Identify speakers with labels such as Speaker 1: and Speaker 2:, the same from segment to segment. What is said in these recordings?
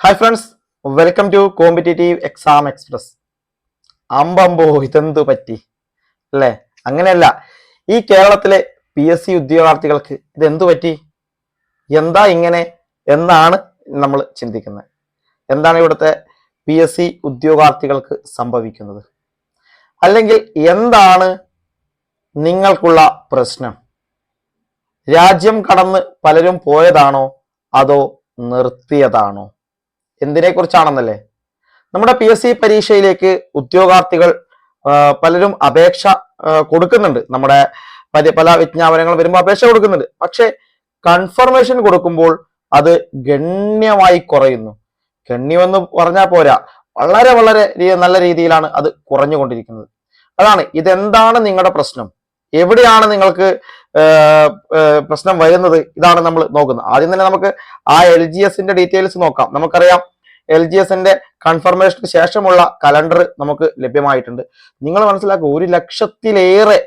Speaker 1: Hi friends welcome to competitive exam express അമ്പമ്പോ ഇതെന്തു പറ്റി? അല്ലേ? അങ്ങനെയല്ല ഈ കേരളത്തിലെ പി എസ് സി ഉദ്യോഗാർത്ഥികൾക്ക് ഇതെന്തു പറ്റി? എന്താ ഇങ്ങനെ? എന്നാണ് നമ്മൾ ചിന്തിക്കുന്നത്. എന്താണ് ഇവിടുത്തെ പി എസ് സി ഉദ്യോഗാർത്ഥികൾക്ക് സംഭവിക്കുന്നത്? അല്ലെങ്കിൽ എന്താണ് നിങ്ങൾക്കുള്ള പ്രശ്നം? രാജ്യം കടന്ന് പലരും പോയതാണോ? അതോ നിർത്തിയതാണോ? എന്തിനെ കുറിച്ചാണെന്നല്ലേ നമ്മുടെ പി എസ് സി പരീക്ഷയിലേക്ക് ഉദ്യോഗാർത്ഥികൾ പലരും അപേക്ഷ കൊടുക്കുന്നുണ്ട്. നമ്മുടെ പല വിജ്ഞാപനങ്ങൾ വരുമ്പോൾ അപേക്ഷ കൊടുക്കുന്നുണ്ട്. പക്ഷെ കൺഫർമേഷൻ കൊടുക്കുമ്പോൾ അത് ഗണ്യമായി കുറയുന്നു. ഗണ്യമെന്ന് പറഞ്ഞാൽ പോരാ. വളരെ വളരെ നല്ല രീതിയിലാണ് അത് കുറഞ്ഞുകൊണ്ടിരിക്കുന്നത്. അതാണ് ഇതെന്താണ് നിങ്ങളുടെ പ്രശ്നം? എവിടെയാണ് നിങ്ങൾക്ക് പ്രശ്നം വരുന്നത്? ഇതാണ് നമ്മൾ നോക്കുന്നത്. ആദ്യം തന്നെ നമുക്ക് ആ എൽ ജി എസിന്റെ ഡീറ്റെയിൽസ് നോക്കാം. നമുക്കറിയാം എൽ ജി എസിന്റെ കൺഫർമേഷന് ശേഷമുള്ള കലണ്ടർ നമുക്ക് ലഭ്യമായിട്ടുണ്ട്. നിങ്ങൾ മനസ്സിലാക്കുക ഒരു ലക്ഷത്തിലേറെ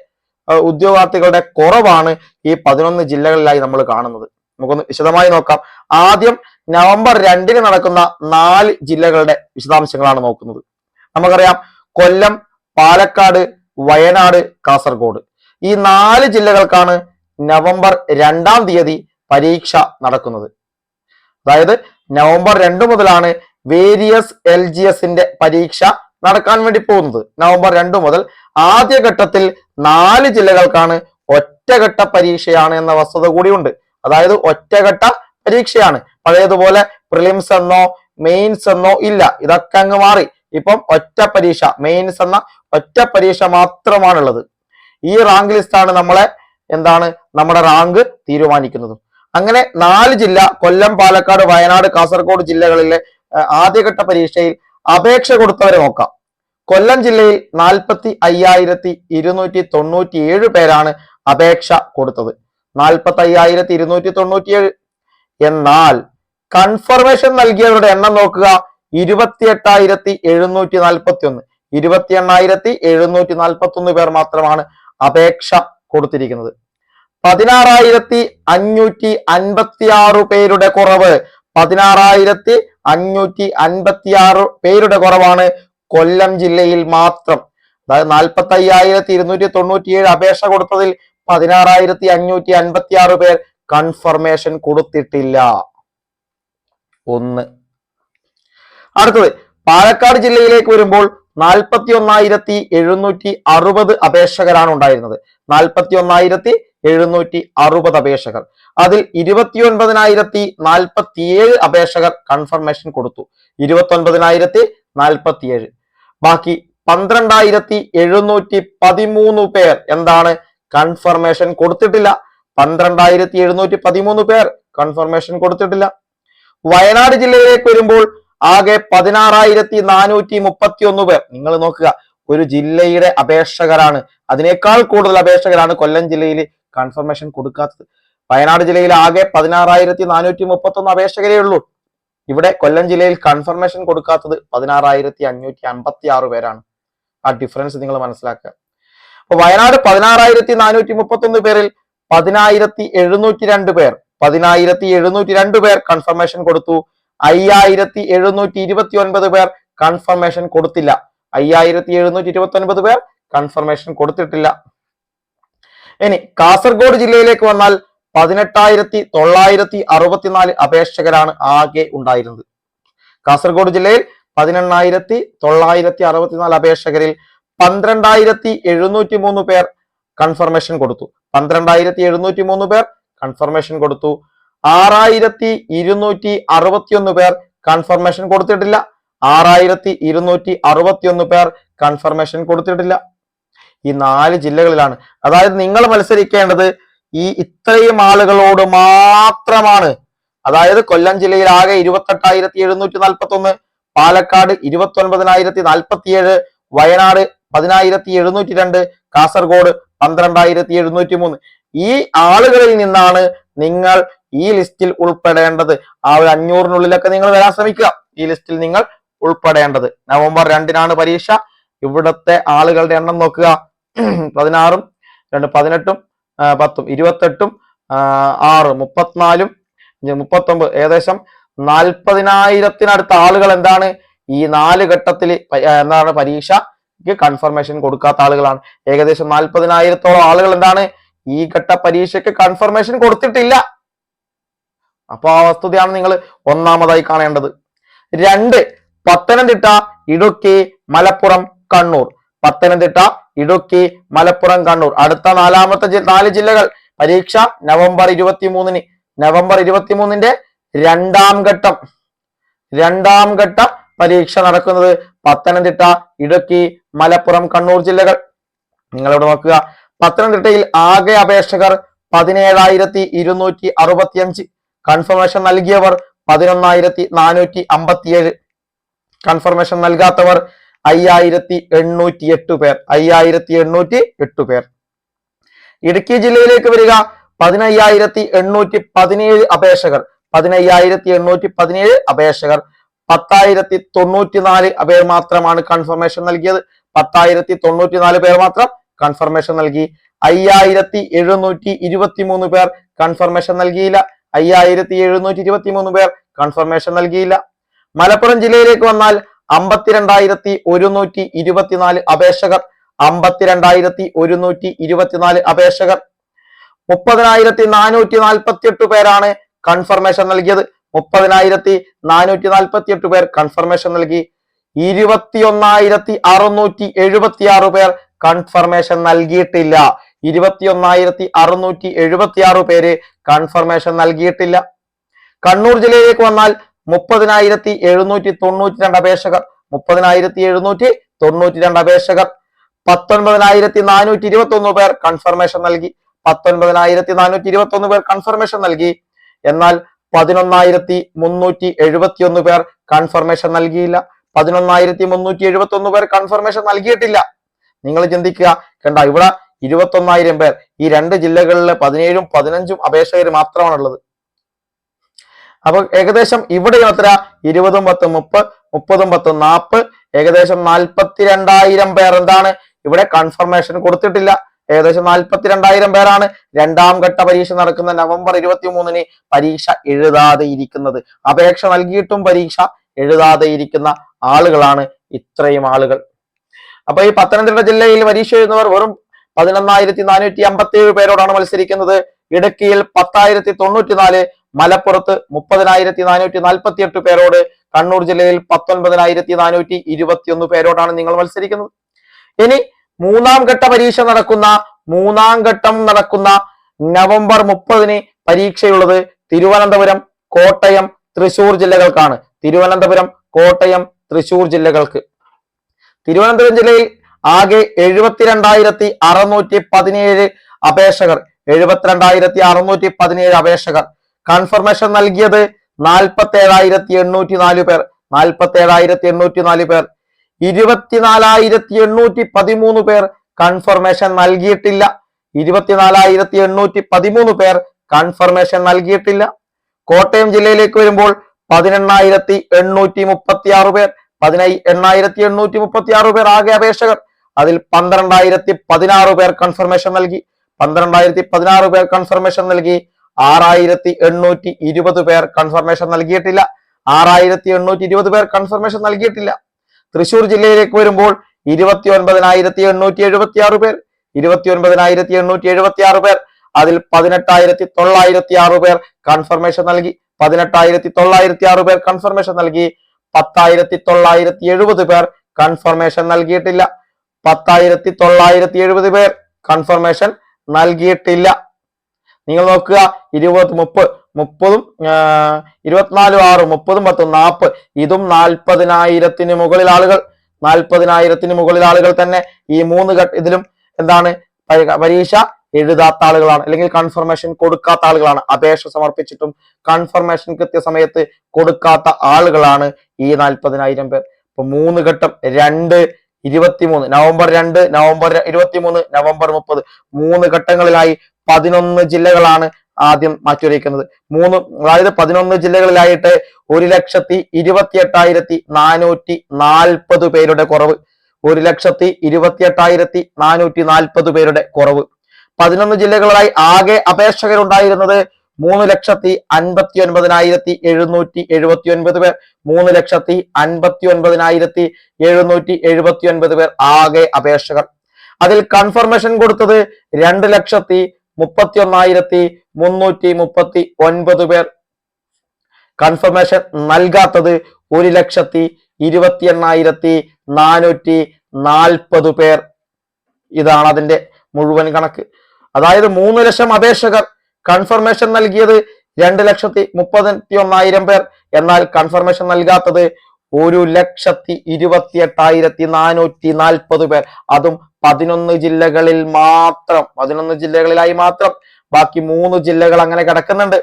Speaker 1: ഉദ്യോഗാർത്ഥികളുടെ കുറവാണ് ഈ പതിനൊന്ന് ജില്ലകളിലായി നമ്മൾ കാണുന്നത്. നമുക്കൊന്ന് വിശദമായി നോക്കാം. ആദ്യം നവംബർ രണ്ടിന് നടക്കുന്ന നാല് ജില്ലകളുടെ വിശദാംശങ്ങളാണ് നോക്കുന്നത്. നമുക്കറിയാം കൊല്ലം പാലക്കാട് വയനാട് കാസർഗോഡ്. ഈ നാല് ജില്ലകൾക്കാണ് നവംബർ രണ്ടാം തീയതി പരീക്ഷ നടക്കുന്നത്. അതായത് നവംബർ രണ്ട് മുതലാണ് വേരിയസ് എൽ ജി എസിന്റെ പരീക്ഷ നടക്കാൻ വേണ്ടി പോകുന്നത്. നവംബർ രണ്ട് മുതൽ ആദ്യഘട്ടത്തിൽ നാല് ജില്ലകൾക്കാണ് ഒറ്റഘട്ട പരീക്ഷയാണ് എന്ന വസ്തുത കൂടിയുണ്ട്. അതായത് ഒറ്റഘട്ട പരീക്ഷയാണ്. പഴയതുപോലെ പ്രിലിംസ് എന്നോ മെയിൻസ് എന്നോ ഇല്ല. ഇതൊക്കെ അങ്ങ് മാറി. ഇപ്പം ഒറ്റ പരീക്ഷ മെയിൻസ് എന്ന ഒറ്റ പരീക്ഷ മാത്രമാണുള്ളത്. ഈ റാങ്ക് ലിസ്റ്റാണ് നമ്മളെ എന്താണ് നമ്മുടെ റാങ്ക് തീരുമാനിക്കുന്നത്. അങ്ങനെ നാല് ജില്ല കൊല്ലം പാലക്കാട് വയനാട് കാസർഗോഡ് ജില്ലകളിലെ ആദ്യഘട്ട പരീക്ഷയിൽ അപേക്ഷ കൊടുത്തവരെ നോക്കാം. കൊല്ലം ജില്ലയിൽ നാൽപ്പത്തി അയ്യായിരത്തി ഇരുന്നൂറ്റി തൊണ്ണൂറ്റി ഏഴ് പേരാണ് അപേക്ഷ കൊടുത്തത്. നാൽപ്പത്തി അയ്യായിരത്തി ഇരുന്നൂറ്റി തൊണ്ണൂറ്റി ഏഴ് എന്നാൽ കൺഫർമേഷൻ നൽകിയവരുടെ എണ്ണം നോക്കുക. ഇരുപത്തി എട്ടായിരത്തി എഴുന്നൂറ്റി നാൽപ്പത്തി ഒന്ന് ഇരുപത്തി എണ്ണായിരത്തി എഴുന്നൂറ്റി നാൽപ്പത്തി ഒന്ന് പേർ മാത്രമാണ് അപേക്ഷ കൊടുത്തിരിക്കുന്നത്. പതിനാറായിരത്തി അഞ്ഞൂറ്റി അൻപത്തി ആറ് പേരുടെ കുറവ് പതിനാറായിരത്തി അഞ്ഞൂറ്റി അൻപത്തി ആറ് പേരുടെ കുറവാണ് കൊല്ലം ജില്ലയിൽ മാത്രം. അതായത് നാൽപ്പത്തി അയ്യായിരത്തി ഇരുന്നൂറ്റി തൊണ്ണൂറ്റി ഏഴ് അപേക്ഷ കൊടുത്തതിൽ പതിനാറായിരത്തി അഞ്ഞൂറ്റി അൻപത്തി ആറ് പേർ കൺഫർമേഷൻ കൊടുത്തിട്ടില്ല. ഒന്ന്. അടുത്തത് പാലക്കാട് ജില്ലയിലേക്ക് വരുമ്പോൾ നാൽപ്പത്തി ഒന്നായിരത്തി എഴുന്നൂറ്റി അറുപത് അപേക്ഷകരാണ് ഉണ്ടായിരുന്നത്. നാൽപ്പത്തി ഒന്നായിരത്തി എഴുന്നൂറ്റി അറുപത് അപേക്ഷകർ. അതിൽ ഇരുപത്തി ഒൻപതിനായിരത്തി നാൽപ്പത്തിയേഴ് അപേക്ഷകർ കൺഫർമേഷൻ കൊടുത്തു. ഇരുപത്തി ഒൻപതിനായിരത്തി നാൽപ്പത്തിയേഴ്. ബാക്കി പന്ത്രണ്ടായിരത്തി എഴുന്നൂറ്റി പതിമൂന്ന് പേർ എന്താണ് കൺഫർമേഷൻ കൊടുത്തിട്ടില്ല. പന്ത്രണ്ടായിരത്തി എഴുന്നൂറ്റി പതിമൂന്ന് പേർ കൺഫർമേഷൻ കൊടുത്തിട്ടില്ല. വയനാട് ജില്ലയിലേക്ക് വരുമ്പോൾ ആകെ പതിനാറായിരത്തി നാനൂറ്റി മുപ്പത്തി ഒന്ന് പേർ. നിങ്ങൾ നോക്കുക ഒരു ജില്ലയുടെ അപേക്ഷകരാണ്. അതിനേക്കാൾ കൂടുതൽ അപേക്ഷകരാണ് കൊല്ലം ജില്ലയിൽ കൺഫർമേഷൻ കൊടുക്കാത്തത്. വയനാട് ജില്ലയിൽ ആകെ പതിനാറായിരത്തി നാനൂറ്റി മുപ്പത്തൊന്ന് അപേക്ഷകരേ ഉള്ളൂ. ഇവിടെ കൊല്ലം ജില്ലയിൽ കൺഫർമേഷൻ കൊടുക്കാത്തത് പതിനാറായിരത്തി അഞ്ഞൂറ്റി അമ്പത്തി ആറ് പേരാണ്. ആ ഡിഫറൻസ് നിങ്ങൾ മനസ്സിലാക്കുക. അപ്പൊ വയനാട് പതിനാറായിരത്തി നാനൂറ്റി മുപ്പത്തി ഒന്ന് പേരിൽ പതിനായിരത്തി എഴുന്നൂറ്റി രണ്ട് പേർ പതിനായിരത്തി എഴുന്നൂറ്റി രണ്ട് പേർ കൺഫർമേഷൻ കൊടുത്തു. അയ്യായിരത്തി എഴുന്നൂറ്റി ഇരുപത്തി ഒൻപത് പേർ കൺഫർമേഷൻ കൊടുത്തില്ല. അയ്യായിരത്തി എഴുന്നൂറ്റി ഇരുപത്തി ഒൻപത് പേർ കൺഫർമേഷൻ കൊടുത്തിട്ടില്ല. ഇനി കാസർഗോഡ് ജില്ലയിലേക്ക് വന്നാൽ പതിനെട്ടായിരത്തി തൊള്ളായിരത്തി അറുപത്തിനാല് അപേക്ഷകരാണ് ആകെ ഉണ്ടായിരുന്നത്. കാസർഗോഡ് ജില്ലയിൽ പതിനെണ്ണായിരത്തി തൊള്ളായിരത്തി അറുപത്തിനാല് അപേക്ഷകരിൽ പന്ത്രണ്ടായിരത്തി എഴുന്നൂറ്റി മൂന്ന് പേർ കൺഫർമേഷൻ കൊടുത്തു. പന്ത്രണ്ടായിരത്തി എഴുന്നൂറ്റി മൂന്ന് പേർ കൺഫർമേഷൻ കൊടുത്തു. ആറായിരത്തി ഇരുന്നൂറ്റി അറുപത്തിയൊന്ന് പേർ കൺഫർമേഷൻ കൊടുത്തിട്ടില്ല. ആറായിരത്തി ഇരുന്നൂറ്റി അറുപത്തിയൊന്ന് പേർ കൺഫർമേഷൻ കൊടുത്തിട്ടില്ല. ഈ നാല് ജില്ലകളിലാണ്. അതായത് നിങ്ങൾ മത്സരിക്കേണ്ടത് ഈ ഇത്രയും ആളുകളോട് മാത്രമാണ്. അതായത് കൊല്ലം ജില്ലയിൽ ആകെ ഇരുപത്തെട്ടായിരത്തി എഴുന്നൂറ്റി നാൽപ്പത്തി ഒന്ന് പാലക്കാട് ഇരുപത്തി ഒൻപതിനായിരത്തി നാൽപ്പത്തിയേഴ് വയനാട് പതിനായിരത്തി എഴുന്നൂറ്റി രണ്ട് കാസർഗോഡ് പന്ത്രണ്ടായിരത്തി എഴുന്നൂറ്റി മൂന്ന് ഈ ആളുകളിൽ നിന്നാണ് നിങ്ങൾ ഈ ലിസ്റ്റിൽ ഉൾപ്പെടേണ്ടത്. ആ ഒരു അഞ്ഞൂറിനുള്ളിലൊക്കെ നിങ്ങൾ വരാൻ ശ്രമിക്കുക. ഈ ലിസ്റ്റിൽ നിങ്ങൾ ഉൾപ്പെടേണ്ടത്. നവംബർ രണ്ടിനാണ് പരീക്ഷ. ഇവിടുത്തെ ആളുകളുടെ എണ്ണം നോക്കുക. പതിനാറും രണ്ട് പതിനെട്ടും പത്തും ഇരുപത്തെട്ടും ആറ് മുപ്പത്തിനാലും മുപ്പത്തൊമ്പത് ഏകദേശം നാൽപ്പതിനായിരത്തിനടുത്ത ആളുകൾ എന്താണ് ഈ നാല് ഘട്ടത്തിൽ എന്താണ് പരീക്ഷയ്ക്ക് കൺഫർമേഷൻ കൊടുക്കാത്ത ആളുകളാണ്. ഏകദേശം നാൽപ്പതിനായിരത്തോളം ആളുകൾ എന്താണ് ഈ ഘട്ട പരീക്ഷയ്ക്ക് കൺഫർമേഷൻ കൊടുത്തിട്ടില്ല. അപ്പൊ ആ വസ്തുതയാണ് നിങ്ങൾ ഒന്നാമതായി കാണേണ്ടത്. രണ്ട് പത്തനംതിട്ട ഇടുക്കി മലപ്പുറം കണ്ണൂർ. പത്തനംതിട്ട ഇടുക്കി മലപ്പുറം കണ്ണൂർ. അടുത്ത നാലാമത്തെ നാല് ജില്ലകൾ പരീക്ഷ നവംബർ ഇരുപത്തി മൂന്നിന് നവംബർ ഇരുപത്തി മൂന്നിന്റെ രണ്ടാം ഘട്ടം. രണ്ടാം ഘട്ട പരീക്ഷ നടക്കുന്നത് പത്തനംതിട്ട ഇടുക്കി മലപ്പുറം കണ്ണൂർ ജില്ലകൾ. നിങ്ങളിവിടെ നോക്കുക. പത്തനംതിട്ടയിൽ ആകെ അപേക്ഷകർ പതിനേഴായിരത്തി ഇരുന്നൂറ്റി അറുപത്തിയഞ്ച് കൺഫർമേഷൻ നൽകിയവർ പതിനൊന്നായിരത്തി നാനൂറ്റി അമ്പത്തിയേഴ് കൺഫർമേഷൻ നൽകാത്തവർ അയ്യായിരത്തി എണ്ണൂറ്റി എട്ട് പേർ. അയ്യായിരത്തി എണ്ണൂറ്റി എട്ട് പേർ. ഇടുക്കി ജില്ലയിലേക്ക് വരിക. പതിനയ്യായിരത്തി എണ്ണൂറ്റി പതിനേഴ് അപേക്ഷകർ. പതിനയ്യായിരത്തി എണ്ണൂറ്റി പതിനേഴ് അപേക്ഷകർ. പത്തായിരത്തി തൊണ്ണൂറ്റി നാല് പേർ മാത്രമാണ് കൺഫർമേഷൻ നൽകിയത്. പത്തായിരത്തി തൊണ്ണൂറ്റി നാല് പേർ മാത്രം കൺഫർമേഷൻ നൽകി. അയ്യായിരത്തി എഴുന്നൂറ്റി ഇരുപത്തി മൂന്ന് പേർ കൺഫർമേഷൻ നൽകിയില്ല. അയ്യായിരത്തി എഴുന്നൂറ്റി ഇരുപത്തി മൂന്ന് പേർ കൺഫർമേഷൻ നൽകിയില്ല. മലപ്പുറം ജില്ലയിലേക്ക് വന്നാൽ അമ്പത്തിരണ്ടായിരത്തി ഒരുന്നൂറ്റി ഇരുപത്തിനാല് അപേക്ഷകർ അമ്പത്തിരണ്ടായിരത്തി ഒരുന്നൂറ്റി ഇരുപത്തിനാല് അപേക്ഷകർ. മുപ്പതിനായിരത്തി നാനൂറ്റി നാൽപ്പത്തി എട്ട് പേരാണ് കൺഫർമേഷൻ നൽകിയത്. മുപ്പതിനായിരത്തി നാനൂറ്റി നാൽപ്പത്തി എട്ട് പേർ കൺഫർമേഷൻ നൽകി. ഇരുപത്തിയൊന്നായിരത്തി അറുന്നൂറ്റി എഴുപത്തി ആറ് പേർ കൺഫർമേഷൻ നൽകിയിട്ടില്ല. ഇരുപത്തിയൊന്നായിരത്തി അറുന്നൂറ്റി എഴുപത്തി ആറ് പേര് കൺഫർമേഷൻ നൽകിയിട്ടില്ല. കണ്ണൂർ ജില്ലയിലേക്ക് വന്നാൽ മുപ്പതിനായിരത്തി എഴുന്നൂറ്റി തൊണ്ണൂറ്റി രണ്ട് അപേക്ഷകർ. മുപ്പതിനായിരത്തി എഴുന്നൂറ്റി തൊണ്ണൂറ്റി രണ്ട് അപേക്ഷകർ. പത്തൊൻപതിനായിരത്തി നാനൂറ്റി ഇരുപത്തി ഒന്ന് പേർ കൺഫർമേഷൻ നൽകി. പത്തൊൻപതിനായിരത്തി നാനൂറ്റി ഇരുപത്തി ഒന്ന് പേർ കൺഫർമേഷൻ നൽകി. എന്നാൽ പതിനൊന്നായിരത്തി മുന്നൂറ്റി എഴുപത്തി ഒന്ന് പേർ കൺഫർമേഷൻ നൽകിയില്ല. പതിനൊന്നായിരത്തി മുന്നൂറ്റി എഴുപത്തി ഒന്ന് പേർ കൺഫർമേഷൻ നൽകിയിട്ടില്ല. നിങ്ങൾ ചിന്തിക്കുക കണ്ട ഇവിടെ ഇരുപത്തി ഒന്നായിരം പേർ ഈ രണ്ട് ജില്ലകളിലെ പതിനേഴും പതിനഞ്ചും അപേക്ഷകർ മാത്രമാണുള്ളത്. അപ്പൊ ഏകദേശം ഇവിടെ എത്ര? ഇരുപതും പത്ത് മുപ്പത് മുപ്പതും പത്ത് നാൽപ്പത് ഏകദേശം നാൽപ്പത്തി രണ്ടായിരം പേർ എന്താണ്? ഇവിടെ കൺഫർമേഷൻ കൊടുത്തിട്ടില്ല. ഏകദേശം നാൽപ്പത്തി രണ്ടായിരം പേരാണ്. രണ്ടാം ഘട്ട പരീക്ഷ നടക്കുന്ന നവംബർ ഇരുപത്തി മൂന്നിന് പരീക്ഷ എഴുതാതെ ഇരിക്കുന്നത്. അപേക്ഷ നൽകിയിട്ടും പരീക്ഷ എഴുതാതെ ഇരിക്കുന്ന ആളുകളാണ് ഇത്രയും ആളുകൾ. അപ്പൊ ഈ പത്തനംതിട്ട ജില്ലയിൽ പരീക്ഷ എഴുതുന്നവർ വെറും പതിനൊന്നായിരത്തി നാനൂറ്റി അമ്പത്തി ഏഴ് പേരോടാണ് മത്സരിക്കുന്നത്. ഇടുക്കിയിൽ പത്തായിരത്തി തൊണ്ണൂറ്റിനാല് മലപ്പുറത്ത് മുപ്പതിനായിരത്തി നാനൂറ്റി നാൽപ്പത്തി എട്ട് പേരോട് കണ്ണൂർ ജില്ലയിൽ പത്തൊൻപതിനായിരത്തി നാനൂറ്റി ഇരുപത്തിയൊന്ന് പേരോടാണ് നിങ്ങൾ മത്സരിക്കുന്നത്. ഇനി മൂന്നാം ഘട്ട പരീക്ഷ നടക്കുന്ന മൂന്നാം ഘട്ടം നടക്കുന്ന നവംബർ മുപ്പതിന് പരീക്ഷയുള്ളത് തിരുവനന്തപുരം കോട്ടയം തൃശൂർ ജില്ലകൾക്കാണ്. തിരുവനന്തപുരം കോട്ടയം തൃശൂർ ജില്ലകൾക്ക്. തിരുവനന്തപുരം ജില്ലയിൽ ആകെ എഴുപത്തിരണ്ടായിരത്തി അറുന്നൂറ്റി പതിനേഴ് അപേക്ഷകർ. എഴുപത്തിരണ്ടായിരത്തി അറുന്നൂറ്റി പതിനേഴ് അപേക്ഷകർ. കൺഫർമേഷൻ നൽകിയത് നാൽപ്പത്തി ഏഴായിരത്തി എണ്ണൂറ്റി നാല് പേർ. നാൽപ്പത്തി ഏഴായിരത്തി എണ്ണൂറ്റി നാല് പേർ. ഇരുപത്തിനാലായിരത്തി എണ്ണൂറ്റി പതിമൂന്ന് പേർ കൺഫർമേഷൻ നൽകിയിട്ടില്ല. ഇരുപത്തിനാലായിരത്തി എണ്ണൂറ്റി പതിമൂന്ന് പേർ കൺഫർമേഷൻ നൽകിയിട്ടില്ല. കോട്ടയം ജില്ലയിലേക്ക് വരുമ്പോൾ പതിനെണ്ണായിരത്തി എണ്ണൂറ്റി മുപ്പത്തി ആറ് പേർ. പതിനൈ എണ്ണായിരത്തി എണ്ണൂറ്റി മുപ്പത്തി ആറ് പേർ ആകെ അപേക്ഷകർ. അതിൽ പന്ത്രണ്ടായിരത്തി പതിനാറ് പേർ കൺഫർമേഷൻ നൽകി. പന്ത്രണ്ടായിരത്തി പതിനാറ് പേർ കൺഫർമേഷൻ നൽകി. ആറായിരത്തി എണ്ണൂറ്റി ഇരുപത് പേർ കൺഫർമേഷൻ നൽകിയിട്ടില്ല. ആറായിരത്തി എണ്ണൂറ്റി ഇരുപത് പേർ കൺഫർമേഷൻ നൽകിയിട്ടില്ല. തൃശൂർ ജില്ലയിലേക്ക് വരുമ്പോൾ ഇരുപത്തി ഒൻപതിനായിരത്തി എണ്ണൂറ്റി എഴുപത്തി ആറ് പേർ ഇരുപത്തി ഒൻപതിനായിരത്തി എണ്ണൂറ്റി എഴുപത്തി ആറ് പേർ അതിൽ പതിനെട്ടായിരത്തി തൊള്ളായിരത്തി ആറ് പേർ കൺഫർമേഷൻ നൽകി പതിനെട്ടായിരത്തി തൊള്ളായിരത്തി ആറ് പേർ കൺഫർമേഷൻ നൽകി പത്തായിരത്തി തൊള്ളായിരത്തി എഴുപത് പേർ കൺഫർമേഷൻ നൽകിയിട്ടില്ല. പത്തായിരത്തി തൊള്ളായിരത്തി എഴുപത് പേർ കൺഫർമേഷൻ നൽകിയിട്ടില്ല. നിങ്ങൾ നോക്കുക ഇരുപത് മുപ്പത് മുപ്പതും ഇരുപത്തിനാലും ആറും മുപ്പതും പത്തും നാൽപ്പത് ഇതും നാൽപ്പതിനായിരത്തിന് മുകളിൽ ആളുകൾ നാൽപ്പതിനായിരത്തിന് മുകളിൽ ആളുകൾ തന്നെ ഈ മൂന്ന് ഘട്ട ഇതിലും എന്താണ്? പരി- പരീക്ഷ എഴുതാത്ത ആളുകളാണ് അല്ലെങ്കിൽ കൺഫർമേഷൻ കൊടുക്കാത്ത ആളുകളാണ്. അപേക്ഷ സമർപ്പിച്ചിട്ടും കൺഫർമേഷൻ കൃത്യസമയത്ത് കൊടുക്കാത്ത ആളുകളാണ് ഈ നാൽപ്പതിനായിരം പേർ. ഇപ്പൊ മൂന്ന് ഘട്ടം രണ്ട് ഇരുപത്തിമൂന്ന് നവംബർ രണ്ട് നവംബർ ഇരുപത്തിമൂന്ന് നവംബർ മുപ്പത്. മൂന്ന് ഘട്ടങ്ങളിലായി പതിനൊന്ന് ജില്ലകളാണ് ആദ്യം മാറ്റിവരയ്ക്കുന്നത് മൂന്ന് അതായത് പതിനൊന്ന് ജില്ലകളിലായിട്ട് ഒരു ലക്ഷത്തി ഇരുപത്തി എട്ടായിരത്തി നാനൂറ്റി നാൽപ്പത് പേരുടെ കുറവ്. ഒരു ലക്ഷത്തി ഇരുപത്തി എട്ടായിരത്തി നാനൂറ്റി നാൽപ്പത് പേരുടെ കുറവ്. പതിനൊന്ന് ജില്ലകളിലായി ആകെ അപേക്ഷകരുണ്ടായിരുന്നത് മൂന്ന് ലക്ഷത്തി അൻപത്തി ഒൻപതിനായിരത്തി എഴുന്നൂറ്റി എഴുപത്തി ഒൻപത് പേർ. മൂന്ന് ലക്ഷത്തി അൻപത്തി ഒൻപതിനായിരത്തി എഴുന്നൂറ്റി എഴുപത്തി ഒൻപത് പേർ ആകെ അപേക്ഷകർ. അതിൽ കൺഫർമേഷൻ കൊടുത്തത് രണ്ട് ലക്ഷത്തി മുപ്പത്തി ഒന്നായിരത്തി മുന്നൂറ്റി മുപ്പത്തി ഒൻപത് പേർ. കൺഫർമേഷൻ നൽകാത്തത് ഒരു ലക്ഷത്തി ഇരുപത്തി എണ്ണായിരത്തി നാനൂറ്റി നാൽപ്പത് പേർ. ഇതാണ് അതിന്റെ മുഴുവൻ കണക്ക്. അതായത് മൂന്ന് ലക്ഷം അപേക്ഷകർ കൺഫർമേഷൻ നൽകിയത് രണ്ട് ലക്ഷത്തി മുപ്പത്തി ഒന്നായിരം പേർ. എന്നാൽ കൺഫർമേഷൻ നൽകാത്തത് ഒരു ലക്ഷത്തി ഇരുപത്തി എട്ടായിരത്തി നാനൂറ്റി നാൽപ്പത് പേർ. അതും പതിനൊന്ന് ജില്ലകളിൽ മാത്രം പതിനൊന്ന് ജില്ലകളിലായി മാത്രം. ബാക്കി മൂന്ന് ജില്ലകൾ അങ്ങനെ കിടക്കുന്നുണ്ട്.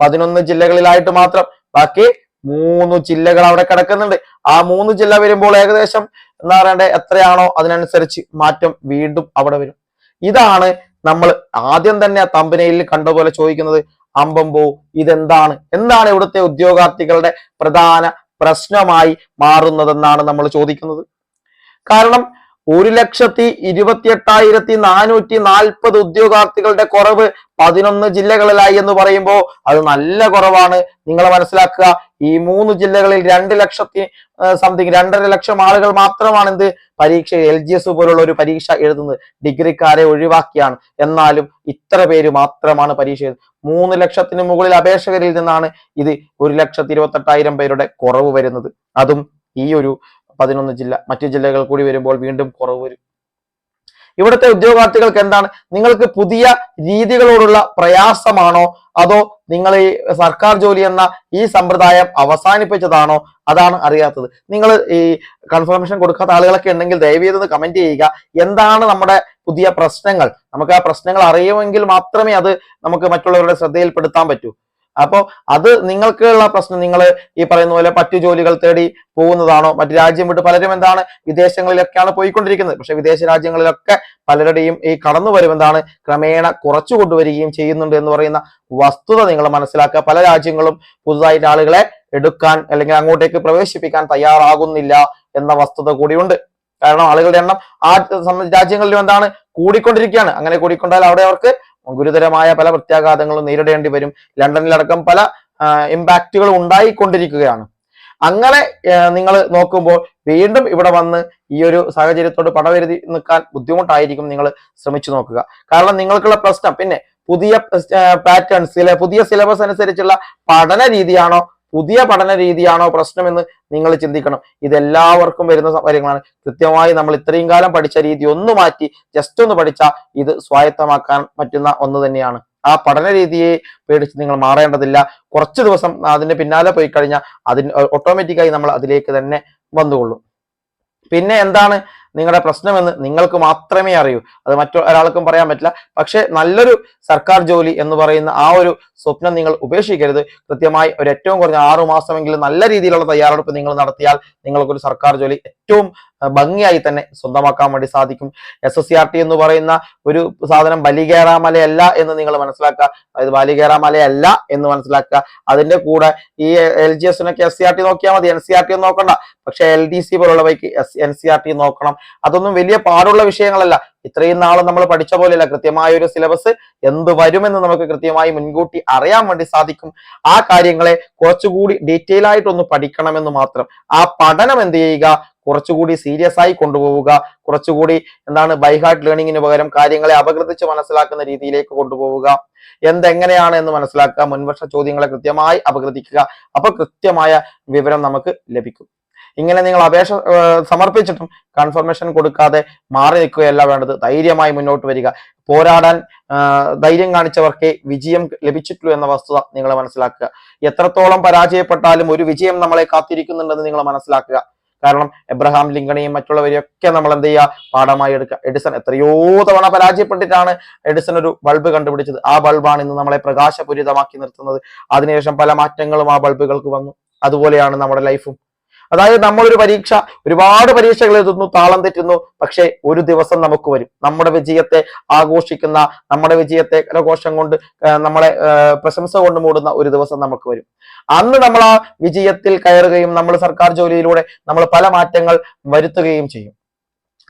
Speaker 1: പതിനൊന്ന് ജില്ലകളിലായിട്ട് മാത്രം. ബാക്കി മൂന്ന് ജില്ലകൾ അവിടെ കിടക്കുന്നുണ്ട്. ആ മൂന്ന് ജില്ല വരുമ്പോൾ ഏകദേശം എന്താ പറയണ്ടേ എത്രയാണോ അതിനനുസരിച്ച് മാറ്റം വീണ്ടും അവിടെ വരും. ഇതാണ് നമ്മൾ ആദ്യം തന്നെ തമ്പനയിൽ കണ്ട പോലെ ചോദിക്കുന്നത് അമ്പമ്പോ ഇതെന്താണ്? എന്താണ് ഇവിടുത്തെ ഉദ്യോഗാർത്ഥികളുടെ പ്രധാന പ്രശ്നമായി മാറുന്നതെന്നാണ് നമ്മൾ ചോദിക്കുന്നത്. കാരണം ഒരു ലക്ഷത്തി ഇരുപത്തി എട്ടായിരത്തി നാനൂറ്റി നാൽപ്പത് ഉദ്യോഗാർത്ഥികളുടെ കുറവ് പതിനൊന്ന് ജില്ലകളിലായി എന്ന് പറയുമ്പോൾ അത് നല്ല കുറവാണ്. നിങ്ങൾ മനസ്സിലാക്കുക ഈ മൂന്ന് ജില്ലകളിൽ രണ്ട് ലക്ഷത്തി സംതിങ് രണ്ടര ലക്ഷം ആളുകൾ മാത്രമാണ് എന്ത് പരീക്ഷ എൽ ജി എസ് പോലുള്ള ഒരു പരീക്ഷ എഴുതുന്നത്. ഡിഗ്രിക്കാരെ ഒഴിവാക്കിയാണ്. എന്നാലും ഇത്ര പേര് മാത്രമാണ് പരീക്ഷ എഴുതുന്നത്. മൂന്ന് ലക്ഷത്തിന് മുകളിൽ അപേക്ഷകരിൽ നിന്നാണ് ഇത് ഒരു ലക്ഷത്തി ഇരുപത്തെട്ടായിരം പേരുടെ കുറവ് വരുന്നത്. അതും ഈ ഒരു പതിനൊന്ന് ജില്ല മറ്റു ജില്ലകൾ കൂടി വരുമ്പോൾ വീണ്ടും കുറവ് വരും. ഇവിടുത്തെ ഉദ്യോഗാർത്ഥികൾക്ക് എന്താണ്? നിങ്ങൾക്ക് പുതിയ രീതികളോടുള്ള പ്രയാസമാണോ? അതോ നിങ്ങൾ ഈ സർക്കാർ ജോലി എന്ന ഈ സമ്പ്രദായം അവസാനിപ്പിച്ചതാണോ? അതാണ് അറിയാത്തത്. നിങ്ങൾ ഈ കൺഫർമേഷൻ കൊടുക്കാത്ത ആളുകളൊക്കെ ഉണ്ടെങ്കിൽ ദയവ് ചെയ്ത് കമന്റ് ചെയ്യുക. എന്താണ് നമ്മുടെ പുതിയ പ്രശ്നങ്ങൾ? നമുക്ക് ആ പ്രശ്നങ്ങൾ അറിയുമെങ്കിൽ മാത്രമേ അത് നമുക്ക് മറ്റുള്ളവരുടെ ശ്രദ്ധയിൽപ്പെടുത്താൻ പറ്റൂ. അപ്പോൾ അത് നിങ്ങൾക്കുള്ള പ്രശ്നം. നിങ്ങൾ ഈ പറയുന്ന പോലെ മറ്റു ജോലികൾ തേടി പോകുന്നതാണോ? മറ്റു രാജ്യം വിട്ട് പലരും എന്താണ് വിദേശങ്ങളിലൊക്കെയാണ് പോയിക്കൊണ്ടിരിക്കുന്നത്. പക്ഷെ വിദേശ രാജ്യങ്ങളിലൊക്കെ പലരുടെയും ഈ കടന്നു വരുമെന്താണ് ക്രമേണ കുറച്ചു കൊണ്ടുവരികയും ചെയ്യുന്നുണ്ട് എന്ന് പറയുന്ന വസ്തുത നിങ്ങൾ മനസ്സിലാക്കുക. പല രാജ്യങ്ങളും പുതുതായിട്ട് ആളുകളെ എടുക്കാൻ അല്ലെങ്കിൽ അങ്ങോട്ടേക്ക് പ്രവേശിപ്പിക്കാൻ തയ്യാറാകുന്നില്ല എന്ന വസ്തുത കൂടിയുണ്ട്. കാരണം ആളുകളുടെ എണ്ണം ആ രാജ്യങ്ങളിലും എന്താണ് കൂടിക്കൊണ്ടിരിക്കുകയാണ്. അങ്ങനെ കൂടിക്കൊണ്ടാൽ അവിടെ അവർക്ക് ഗുരുതരമായ പല പ്രത്യാഘാതങ്ങളും നേരിടേണ്ടി വരും. ലണ്ടനിലടക്കം പല ഇമ്പാക്റ്റുകൾ ഉണ്ടായിക്കൊണ്ടിരിക്കുകയാണ്. അങ്ങനെ നിങ്ങൾ നോക്കുമ്പോൾ വീണ്ടും ഇവിടെ വന്ന് ഈ ഒരു സാഹചര്യത്തോട് പടവരുതി നിൽക്കാൻ ബുദ്ധിമുട്ടായിരിക്കും നിങ്ങൾ ശ്രമിച്ചു നോക്കുക. കാരണം നിങ്ങൾക്കുള്ള പ്രശ്നം പിന്നെ പുതിയ പാറ്റേൺസ് പുതിയ സിലബസ് അനുസരിച്ചുള്ള പഠന രീതിയാണോ പുതിയ പഠന രീതിയാണോ പ്രശ്നമെന്ന് നിങ്ങൾ ചിന്തിക്കണം. ഇതെല്ലാവർക്കും വരുന്ന കാര്യങ്ങളാണ്. കൃത്യമായി നമ്മൾ ഇത്രയും കാലം പഠിച്ച രീതി ഒന്ന് മാറ്റി ജസ്റ്റ് ഒന്ന് പഠിച്ചാൽ ഇത് സ്വായത്തമാക്കാൻ പറ്റുന്ന ഒന്ന് തന്നെയാണ്. ആ പഠന രീതിയെ പേടിച്ച് നിങ്ങൾ മാറേണ്ടതില്ല. കുറച്ച് ദിവസം അതിന്റെ പിന്നാലെ പോയി കഴിഞ്ഞാൽ അതിന് ഓട്ടോമാറ്റിക്കായി നമ്മൾ അതിലേക്ക് തന്നെ വന്നുകൊള്ളും. പിന്നെ എന്താണ്? നിങ്ങളുടെ പ്രശ്നമെന്ന് നിങ്ങൾക്ക് മാത്രമേ അറിയൂ. അത് മറ്റൊരാൾക്കും പറയാൻ പറ്റില്ല. പക്ഷേ നല്ലൊരു സർക്കാർ ജോലി എന്ന് പറയുന്ന ആ ഒരു സ്വപ്നം നിങ്ങൾ ഉപേക്ഷിക്കരുത്. കൃത്യമായി ഒരു ഏറ്റവും കുറഞ്ഞ ആറു മാസമെങ്കിലും നല്ല രീതിയിലുള്ള തയ്യാറെടുപ്പ് നിങ്ങൾ നടത്തിയാൽ നിങ്ങൾക്കൊരു സർക്കാർ ജോലി ഏറ്റവും ഭംഗിയായി തന്നെ സ്വന്തമാക്കാൻ വേണ്ടി സാധിക്കും. S S C R T എന്ന് പറയുന്ന ഒരു സാധനം ബലികേറാമലയല്ല എന്ന് നിങ്ങൾ മനസ്സിലാക്കുക. അതായത് ബാലികേറാമലയല്ല എന്ന് മനസ്സിലാക്കുക. അതിന്റെ കൂടെ ഈ എൽ ജി എസിനൊക്കെ എസ് സി ആർ ടി നോക്കിയാൽ മതി. എൻ സി ആർ ടി നോക്കണ്ട. പക്ഷെ L D C പോലുള്ളവയ്ക്ക് S N C R T നോക്കണം. അതൊന്നും വലിയ പാടുള്ള വിഷയങ്ങളല്ല. ഇത്രയും നാൾ നമ്മൾ പഠിച്ച പോലെയല്ല. കൃത്യമായ ഒരു സിലബസ് എന്ത് വരുമെന്ന് നമുക്ക് കൃത്യമായി മുൻകൂട്ടി അറിയാൻ വേണ്ടി സാധിക്കും. ആ കാര്യങ്ങളെ കുറച്ചുകൂടി ഡീറ്റെയിൽ ആയിട്ടൊന്ന് പഠിക്കണമെന്ന് മാത്രം. ആ പഠനം എന്ത് ചെയ്യുക? കുറച്ചുകൂടി സീരിയസ് ആയി കൊണ്ടുപോവുക. കുറച്ചുകൂടി എന്താണ് ബൈഹാർട്ട് ലേണിങ്ങിന് പകരം കാര്യങ്ങളെ അപകൃതിച്ച് മനസ്സിലാക്കുന്ന രീതിയിലേക്ക് കൊണ്ടുപോവുക. എന്തെങ്ങനെയാണ് എന്ന് മനസ്സിലാക്കുക. മുൻവർഷ ചോദ്യങ്ങളെ കൃത്യമായി അപകൃതിക്കുക അപ്പൊ കൃത്യമായ വിവരം നമുക്ക് ലഭിക്കും. ഇങ്ങനെ നിങ്ങൾ അപേക്ഷ സമർപ്പിച്ചിട്ടും കൺഫർമേഷൻ കൊടുക്കാതെ മാറി നിൽക്കുകയല്ല വേണ്ടത്. ധൈര്യമായി മുന്നോട്ട് വരിക. പോരാടാൻ ധൈര്യം കാണിച്ചവർക്ക് വിജയം ലഭിച്ചിട്ടുള്ളൂ എന്ന വസ്തുത നിങ്ങൾ മനസ്സിലാക്കുക. എത്രത്തോളം പരാജയപ്പെട്ടാലും ഒരു വിജയം നമ്മളെ കാത്തിരിക്കുന്നുണ്ടെന്ന് നിങ്ങൾ മനസ്സിലാക്കുക. കാരണം എബ്രഹാം ലിങ്കണെയും മറ്റുള്ളവരെയൊക്കെ നമ്മൾ എന്ത് ചെയ്യുക? പാഠമായി എടുക്കുക. എഡിസൺ എത്രയോ തവണ പരാജയപ്പെട്ടിട്ടാണ് എഡിസൺ ഒരു ബൾബ് കണ്ടുപിടിച്ചത്. ആ ബൾബാണ് ഇന്ന് നമ്മളെ പ്രകാശപൂരിതമാക്കി നിർത്തുന്നത്. അതിനുശേഷം പല മാറ്റങ്ങളും ആ ബൾബുകൾക്ക് വന്നു. അതുപോലെയാണ് നമ്മുടെ ലൈഫും. അതായത് നമ്മളൊരു പരീക്ഷ ഒരുപാട് പരീക്ഷകൾ എഴുതുന്നു താളം തെറ്റുന്നു പക്ഷേ ഒരു ദിവസം നമുക്ക് വരും. നമ്മുടെ വിജയത്തെ ആഘോഷിക്കുന്ന നമ്മുടെ വിജയത്തെ കരഘോഷം കൊണ്ട് നമ്മളെ പ്രശംസ കൊണ്ട് മൂടുന്ന ഒരു ദിവസം നമുക്ക് വരും. അന്ന് നമ്മൾ ആ വിജയത്തിൽ കയറുകയും നമ്മൾ സർക്കാർ ജോലിയിലൂടെ നമ്മൾ പല മാറ്റങ്ങൾ വരുത്തുകയും ചെയ്യും.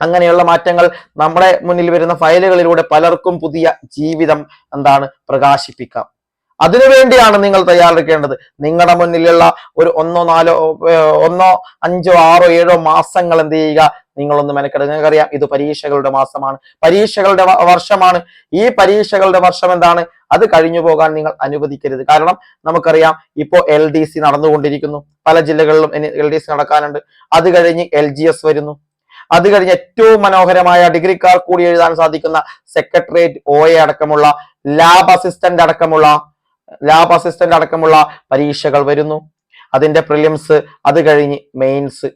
Speaker 1: അങ്ങനെയുള്ള മാറ്റങ്ങൾ നമ്മുടെ മുന്നിൽ വരുന്ന ഫയലുകളിലൂടെ പലർക്കും പുതിയ ജീവിതം എന്താണ് പ്രകാശിപ്പിക്കാം. അതിനുവേണ്ടിയാണ് നിങ്ങൾ തയ്യാറെടുക്കേണ്ടത്. നിങ്ങളുടെ മുന്നിലുള്ള ഒരു ഒന്നോ നാലോ ഒന്നോ അഞ്ചോ ആറോ ഏഴോ മാസങ്ങൾ എന്ത് ചെയ്യുക? നിങ്ങളൊന്ന് മെനക്കെടുക്കുക നിങ്ങൾക്കറിയാം ഇത് പരീക്ഷകളുടെ മാസമാണ്. പരീക്ഷകളുടെ വർഷമാണ്. ഈ പരീക്ഷകളുടെ വർഷം എന്താണ്? അത് കഴിഞ്ഞു പോകാൻ നിങ്ങൾ അനുവദിക്കരുത്. കാരണം നമുക്കറിയാം ഇപ്പോൾ എൽ ഡി സി നടന്നുകൊണ്ടിരിക്കുന്നു. പല ജില്ലകളിലും എൽ ഡി സി നടക്കാനുണ്ട്. അത് കഴിഞ്ഞ് എൽ ജി എസ് വരുന്നു. അത് കഴിഞ്ഞ് ഏറ്റവും മനോഹരമായ ഡിഗ്രിക്കാർ കൂടി എഴുതാൻ സാധിക്കുന്ന സെക്രട്ടേറിയറ്റ് ഒ എ അടക്കമുള്ള ലാബ് അസിസ്റ്റന്റ് അടക്കമുള്ള ലാബ് അസിസ്റ്റന്റ് അടക്കമുള്ള പരീക്ഷകൾ വരുന്നു. അതിന്റെ പ്രിലിംസ് അത് കഴിഞ്ഞ് മെയിൻസ്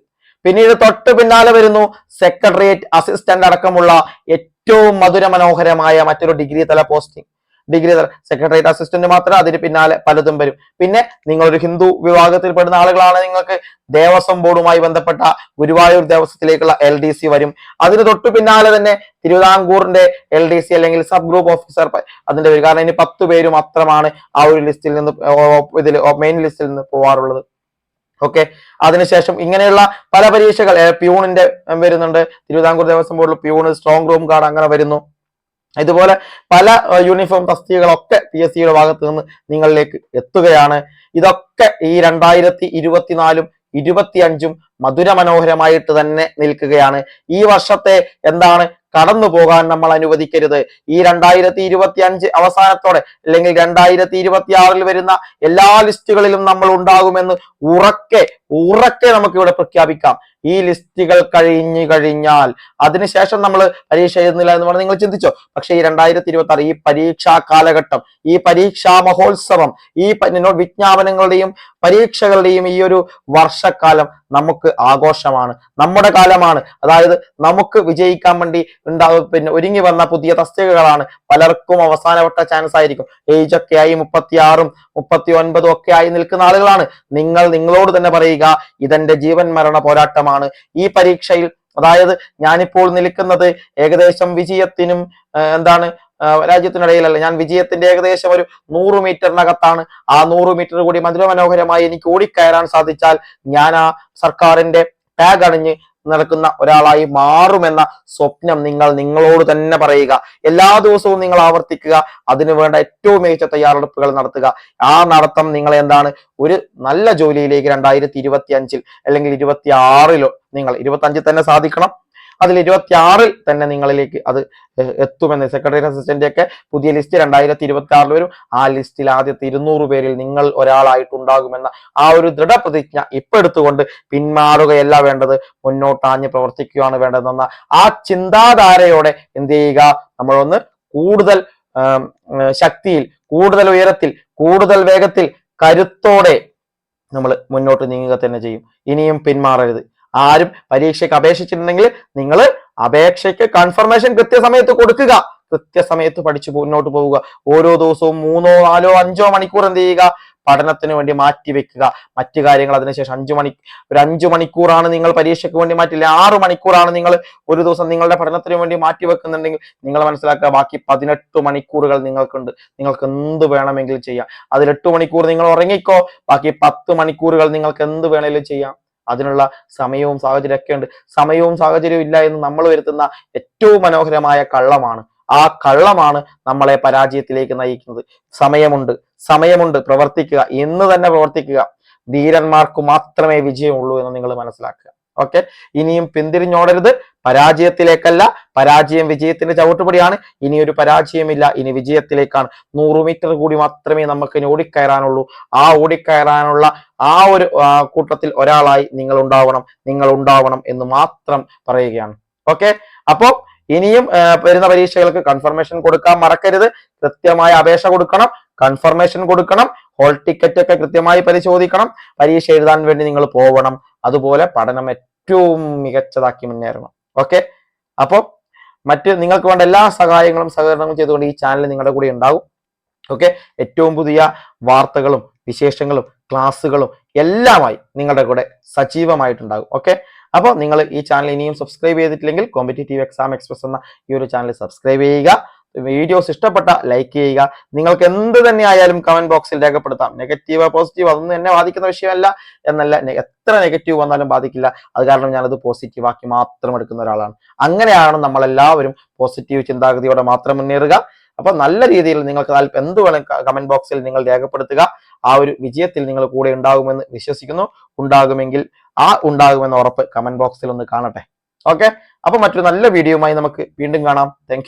Speaker 1: പിന്നീട് തൊട്ട് പിന്നാലെ വരുന്നു സെക്രട്ടേറിയറ്റ് അസിസ്റ്റന്റ് അടക്കമുള്ള ഏറ്റവും മധുര മനോഹരമായ മറ്റൊരു ഡിഗ്രി തല പോസ്റ്റിംഗ് ഡിഗ്രി സെക്രട്ടേറിയറ്റ് അസിസ്റ്റന്റ് മാത്രം അതിന് പിന്നാലെ പലതും വരും. പിന്നെ നിങ്ങളൊരു ഹിന്ദു വിഭാഗത്തിൽപ്പെടുന്ന ആളുകളാണ് നിങ്ങൾക്ക് ദേവസ്വം ബോർഡുമായി ബന്ധപ്പെട്ട ഗുരുവായൂർ ദേവസ്വത്തിലേക്കുള്ള എൽ ഡി സി വരും. അതിന് തൊട്ടു പിന്നാലെ തന്നെ തിരുവിതാംകൂറിന്റെ എൽ ഡി സി അല്ലെങ്കിൽ സബ് ഗ്രൂപ്പ് ഓഫീസർ അതിന്റെ വരും. കാരണം ഇനി പത്ത് പേര് മാത്രമാണ് ആ ഒരു ലിസ്റ്റിൽ നിന്ന് ഇതിൽ മെയിൻ ലിസ്റ്റിൽ നിന്ന് പോവാറുള്ളത്. ഓക്കെ അതിനുശേഷം ഇങ്ങനെയുള്ള പല പരീക്ഷകൾ പ്യൂണിന്റെ വരുന്നുണ്ട്. തിരുവിതാംകൂർ ദേവസ്വം ബോർഡിൽ പ്യൂണ് സ്ട്രോങ് റൂം കാർഡ് അങ്ങനെ വരുന്നു. ഇതുപോലെ പല യൂണിഫോം തസ്തികകളൊക്കെ പി എസ് സിയുടെ ഭാഗത്ത് നിന്ന് നിങ്ങളിലേക്ക് എത്തുകയാണ്. ഇതൊക്കെ ഈ രണ്ടായിരത്തി ഇരുപത്തിനാലും ഇരുപത്തിയഞ്ചും മധുര മനോഹരമായിട്ട് തന്നെ നിൽക്കുകയാണ്. ഈ വർഷത്തെ എന്താണ് കടന്നു പോകാൻ നമ്മൾ അനുവദിക്കരുത്. ഈ രണ്ടായിരത്തി ഇരുപത്തി അഞ്ച് അവസാനത്തോടെ അല്ലെങ്കിൽ രണ്ടായിരത്തി ഇരുപത്തി ആറിൽ വരുന്ന എല്ലാ ലിസ്റ്റുകളിലും നമ്മൾ ഉണ്ടാകുമെന്ന് ഉറക്കെ ഉറക്കെ നമുക്ക് ഇവിടെ പ്രഖ്യാപിക്കാം. ഈ ലിസ്റ്റുകൾ കഴിഞ്ഞു കഴിഞ്ഞാൽ അതിനുശേഷം നമ്മൾ പരീക്ഷ എഴുതുന്നില്ല എന്ന് പറഞ്ഞ് നിങ്ങൾ ചിന്തിച്ചോ? പക്ഷേ ഈ രണ്ടായിരത്തി ഇരുപത്തി ആറ് ഈ പരീക്ഷാ കാലഘട്ടം ഈ പരീക്ഷാ മഹോത്സവം ഈ വിജ്ഞാപനങ്ങളുടെയും പരീക്ഷകളുടെയും ഈ ഒരു വർഷക്കാലം നമുക്ക് ആഘോഷമാണ്. നമ്മുടെ കാലമാണ്. അതായത് നമുക്ക് വിജയിക്കാൻ വേണ്ടി ഉണ്ടാവും പിന്നെ ഒരുങ്ങി വന്ന പുതിയ തസ്തികകളാണ്. പലർക്കും അവസാനവട്ട ചാൻസ് ആയിരിക്കും. ഏജ് ഒക്കെ ആയി മുപ്പത്തിയാറും മുപ്പത്തി ഒൻപതും ഒക്കെ ആയി നിൽക്കുന്ന ആളുകളാണ്. നിങ്ങൾ നിങ്ങളോട് തന്നെ പറയുക ഇതെന്റെ ജീവൻ മരണ പോരാട്ടമാണ്. ഈ പരീക്ഷയിൽ അതായത് ഞാനിപ്പോൾ നിൽക്കുന്നത് ഏകദേശം വിജയത്തിനും എന്താണ് രാജ്യത്തിനിടയിലല്ല. ഞാൻ വിജയത്തിന്റെ ഏകദേശം ഒരു നൂറ് മീറ്ററിനകത്താണ്. ആ നൂറ് മീറ്റർ കൂടി മധുരമനോഹരമായി എനിക്ക് ഓടിക്കയറാൻ സാധിച്ചാൽ ഞാൻ ആ സർക്കാരിന്റെ ടാഗ് അണിഞ്ഞ് നടക്കുന്ന ഒരാളായി മാറുമെന്ന സ്വപ്നം നിങ്ങൾ നിങ്ങളോട് തന്നെ പറയുക. എല്ലാ ദിവസവും നിങ്ങൾ ആവർത്തിക്കുക. അതിനു വേണ്ട ഏറ്റവും മികച്ച തയ്യാറെടുപ്പുകൾ നടത്തുക. ആ നടത്തം നിങ്ങൾ എന്താണ്? ഒരു നല്ല ജോലിയിലേക്ക് രണ്ടായിരത്തി ഇരുപത്തി അഞ്ചിൽ അല്ലെങ്കിൽ ഇരുപത്തി ആറിലോ നിങ്ങൾ ഇരുപത്തി അഞ്ചിൽ തന്നെ സാധിക്കണം. അതിൽ ഇരുപത്തി ആറിൽ തന്നെ നിങ്ങളിലേക്ക് അത് എത്തുമെന്ന് സെക്രട്ടറി അസിസ്റ്റന്റ് ഒക്കെ പുതിയ ലിസ്റ്റ് രണ്ടായിരത്തി ഇരുപത്തി ആറിൽ വരും. ആ ലിസ്റ്റിൽ ആദ്യത്തെ ഇരുന്നൂറ് പേരിൽ നിങ്ങൾ ഒരാളായിട്ടുണ്ടാകുമെന്ന ആ ഒരു ദൃഢപ്രതിജ്ഞ ഇപ്പൊ എടുത്തുകൊണ്ട് പിന്മാറുകയല്ല വേണ്ടത്. മുന്നോട്ടാഞ്ഞ് പ്രവർത്തിക്കുകയാണ് വേണ്ടതെന്ന ആ ചിന്താധാരയോടെ എന്ത് ചെയ്യുക? നമ്മളൊന്ന് കൂടുതൽ ശക്തിയിൽ കൂടുതൽ ഉയരത്തിൽ കൂടുതൽ വേഗത്തിൽ കരുത്തോടെ നമ്മൾ മുന്നോട്ട് നീങ്ങുക തന്നെ ചെയ്യും. ഇനിയും പിന്മാറരുത്. ആരും പരീക്ഷയ്ക്ക് അപേക്ഷിച്ചിട്ടുണ്ടെങ്കിൽ നിങ്ങൾ അപേക്ഷയ്ക്ക് കൺഫർമേഷൻ കൃത്യസമയത്ത് കൊടുക്കുക. കൃത്യസമയത്ത് പഠിച്ചു മുന്നോട്ട് പോവുക. ഓരോ ദിവസവും മൂന്നോ നാലോ അഞ്ചോ മണിക്കൂർ എന്ത് ചെയ്യുക? പഠനത്തിന് വേണ്ടി മാറ്റി വെക്കുക. മറ്റു കാര്യങ്ങൾ അതിനുശേഷം അഞ്ചു മണി ഒരു അഞ്ചു മണിക്കൂറാണ് നിങ്ങൾ പരീക്ഷയ്ക്ക് വേണ്ടി മാറ്റില്ല. ആറ് മണിക്കൂറാണ് നിങ്ങൾ ഒരു ദിവസം നിങ്ങളുടെ പഠനത്തിന് വേണ്ടി മാറ്റി വെക്കുന്നുണ്ടെങ്കിൽ നിങ്ങൾ മനസ്സിലാക്കുക ബാക്കി പതിനെട്ട് മണിക്കൂറുകൾ നിങ്ങൾക്കുണ്ട്. നിങ്ങൾക്ക് എന്ത് വേണമെങ്കിലും ചെയ്യാം. അതിൽ മണിക്കൂർ നിങ്ങൾ ഉറങ്ങിക്കോ. ബാക്കി പത്ത് മണിക്കൂറുകൾ നിങ്ങൾക്ക് എന്ത് വേണമെങ്കിലും ചെയ്യാം. അതിനുള്ള സമയവും സാഹചര്യം ഒക്കെ ഉണ്ട്. സമയവും സാഹചര്യവും ഇല്ല എന്ന് നമ്മൾ വരുത്തുന്ന ഏറ്റവും മനോഹരമായ കള്ളമാണ്. ആ കള്ളമാണ് നമ്മളെ പരാജയത്തിലേക്ക് നയിക്കുന്നത്. സമയമുണ്ട്. സമയമുണ്ട്. പ്രവർത്തിക്കുക. ഇന്ന് തന്നെ പ്രവർത്തിക്കുക. ധീരന്മാർക്ക് മാത്രമേ വിജയമുള്ളൂ എന്ന് നിങ്ങൾ മനസ്സിലാക്കുക. ഓക്കെ ഇനിയും പിന്തിരിഞ്ഞോടരുത്. പരാജയത്തിലേക്കല്ല. പരാജയം വിജയത്തിന്റെ ചവിട്ടുപടിയാണ്. ഇനി ഒരു പരാജയമില്ല. ഇനി വിജയത്തിലേക്കാണ്. നൂറ് മീറ്റർ കൂടി മാത്രമേ നമുക്ക് ഇനി ഓടിക്കയറാനുള്ളൂ. ആ ഓടിക്കയറാനുള്ള ആ ഒരു കൂട്ടത്തിൽ ഒരാളായി നിങ്ങൾ ഉണ്ടാവണം നിങ്ങൾ ഉണ്ടാവണം എന്ന് മാത്രം പറയുകയാണ്. ഓക്കെ അപ്പോ ഇനിയും വരുന്ന പരീക്ഷകൾക്ക് കൺഫർമേഷൻ കൊടുക്കാൻ മറക്കരുത്. കൃത്യമായ അപേക്ഷ കൊടുക്കണം. കൺഫർമേഷൻ കൊടുക്കണം. ഹോൾ ടിക്കറ്റ് ഒക്കെ കൃത്യമായി പരിശോധിക്കണം. പരീക്ഷ എഴുതാൻ വേണ്ടി നിങ്ങൾ പോവണം. അതുപോലെ പഠനം ഏറ്റവും മികച്ചതാക്കി മുന്നേറണം ഓക്കെ അപ്പോൾ മറ്റ് നിങ്ങൾക്ക് വേണ്ട എല്ലാ സഹായങ്ങളും സഹകരണങ്ങളും ചെയ്തുകൊണ്ട് ഈ ചാനൽ നിങ്ങളുടെ കൂടെ ഉണ്ടാകും ഓക്കെ ഏറ്റവും പുതിയ വാർത്തകളും വിശേഷങ്ങളും ക്ലാസ്സുകളും എല്ലാമായി നിങ്ങളുടെ കൂടെ സജീവമായിട്ടുണ്ടാകും. ഓക്കെ അപ്പോൾ നിങ്ങൾ ഈ ചാനൽ ഇനിയും സബ്സ്ക്രൈബ് ചെയ്തിട്ടില്ലെങ്കിൽ കോമ്പറ്റേറ്റീവ് എക്സാം എക്സ്പ്രസ് എന്ന ഈ ഒരു ചാനൽ സബ്സ്ക്രൈബ് ചെയ്യുക. വീഡിയോസ് ഇഷ്ടപ്പെട്ട ലൈക്ക് ചെയ്യുക. നിങ്ങൾക്ക് എന്ത് തന്നെ ആയാലും കമന്റ് ബോക്സിൽ രേഖപ്പെടുത്താം. നെഗറ്റീവ് പോസിറ്റീവ് അതൊന്നും എന്നെ ബാധിക്കുന്ന വിഷയമല്ല. എന്നല്ല എത്ര നെഗറ്റീവ് വന്നാലും ബാധിക്കില്ല. അത് കാരണം ഞാനത് പോസിറ്റീവ് ആക്കി മാത്രം എടുക്കുന്ന ഒരാളാണ്. അങ്ങനെയാണ് നമ്മളെല്ലാവരും പോസിറ്റീവ് ചിന്താഗതിയോടെ മാത്രം മുന്നേറുക. അപ്പൊ നല്ല രീതിയിൽ നിങ്ങൾക്ക് എന്ത് വേണം കമന്റ് ബോക്സിൽ നിങ്ങൾ രേഖപ്പെടുത്തുക. ആ ഒരു വിജയത്തിൽ നിങ്ങൾ കൂടെ ഉണ്ടാകുമെന്ന് വിശ്വസിക്കുന്നു. ഉണ്ടാകുമെങ്കിൽ ആ ഉണ്ടാകുമെന്ന ഉറപ്പ് കമന്റ് ബോക്സിൽ ഒന്ന് കാണട്ടെ. ഓക്കെ അപ്പൊ മറ്റൊരു നല്ല വീഡിയോയുമായി നമുക്ക് വീണ്ടും കാണാം. താങ്ക്